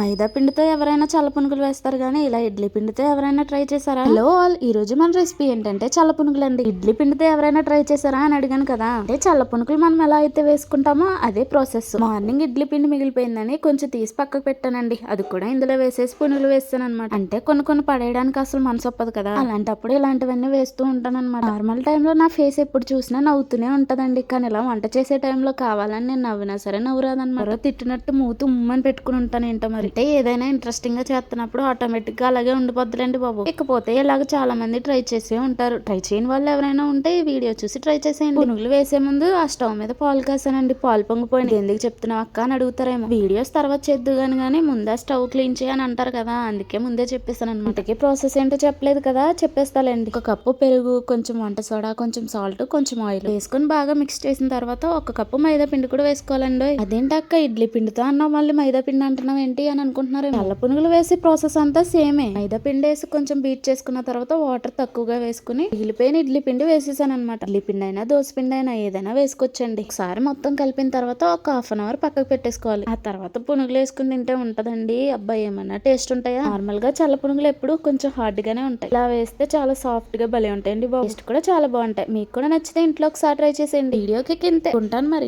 మైదా పిండితో ఎవరైనా చల్ల పునుగులు వేస్తారు కానీ ఇలా ఇడ్లీ పిండితో ఎవరైనా ట్రై చేశారా? హలో ఆల్ ఈ రోజు మన రెసిపీ ఏంటంటే చల్ల పునుగులు అండి ఇడ్లీ పిండితో ఎవరైనా ట్రై చేశారా అని అడిగాను కదా. అంటే చల్ల పునుగులు మనం ఎలా అయితే వేసుకుంటామో అదే ప్రాసెస్ మార్నింగ్ ఇడ్లీ పిండి మిగిలిపోయిందని కొంచెం తీసి పక్కకు పెట్టానండి. అది కూడా ఇందులో వేసేసి పునుగులు వేస్తాను అనమాట అంటే కొన్ని కొన్ని పడేయడానికి అసలు మనసు ఒప్పదు కదా. అలాంటప్పుడు ఇలాంటివన్నీ వేస్తూ ఉంటాను అనమాట నార్మల్ టైంలో నా ఫేస్ ఎప్పుడు చూసినా నవ్వుతూనే ఉంటదండి. కానీ ఇలా వంట చేసే టైంలో కావాలని నేను నవ్వినా సరే నవ్వురాదన్నమాట. తిట్టినట్టు మూతు ఉమ్మని పెట్టుకుని ఉంటాను ఏంటో మరి. అంటే ఏదైనా ఇంట్రెస్టింగ్గా చేస్తున్నప్పుడు ఆటోమేటిక్గా అలాగే ఉండిపోద్దులేండి బాబు. ఇకపోతే ఇలాగ చాలా మంది ట్రై చేసే ఉంటారు. ట్రై చేయని వాళ్ళు ఎవరైనా ఉంటే ఈ వీడియో చూసి ట్రై చేసేయండి. పునుగులు వేసే ముందు ఆ స్టవ్ మీద పాలు కాసానండి. పాలు పొంగిపోయింది ఎందుకు చెప్తున్నావు అక్క? అని అడుగుతారేమో. వీడియోస్ తర్వాత చేద్దు కానీ కానీ ముందే స్టవ్ క్లీన్ చేయని అంటారు కదా. అందుకే ముందే చెప్పేస్తాను అనమాట ప్రాసెస్ ఏంటో చెప్పలేదు కదా. చెప్పేస్తాలేండి. ఒక కప్పు పెరుగు కొంచెం వంట సోడా కొంచెం సాల్ట్ కొంచెం ఆయిల్ వేసుకొని బాగా మిక్స్ చేసిన తర్వాత ఒక కప్పు మైదా పిండి కూడా వేసుకోవాలండి అదేంటి అక్క? ఇడ్లీ పిండితో అన్నావు మళ్ళీ మైదా పిండి అంటున్నావు ఏంటి అని అనుకుంటున్నారు నల్ల పునుగులు వేసే ప్రాసెస్ అంతా సేమే. మైదా పిండి వేసి కొంచెం బీట్ చేసుకున్న తర్వాత వాటర్ తక్కువగా వేసుకుని మిగిలిపోయిన ఇడ్లీ పిండి వేసేసాను అనమాట ఇడ్లీ పిండి అయినా దోశ పిండి అయినా ఏదైనా వేసుకోవచ్చండి. ఒకసారి మొత్తం కలిపిన తర్వాత ఒక హాఫ్ అన్ అవర్ పక్కకు పెట్టేసుకోవాలి. ఆ తర్వాత పునుగులు వేసుకుని తింటే ఉంటదండి. అబ్బాయి ఏమన్నా టేస్ట్ ఉంటాయా? నార్మల్గా చల్ల పునుగులు ఎప్పుడు కొంచెం హార్డ్ గానే ఉంటాయి. ఇలా వేస్తే చాలా సాఫ్ట్గా భలే ఉంటాయండి టేస్ట్ కూడా చాలా బాగుంటాయి. మీకు కూడా నచ్చితే ఇంట్లో ఒకసారి ట్రై చేసేయండి. వీడియోకి కింతే ఉంటాను మరి.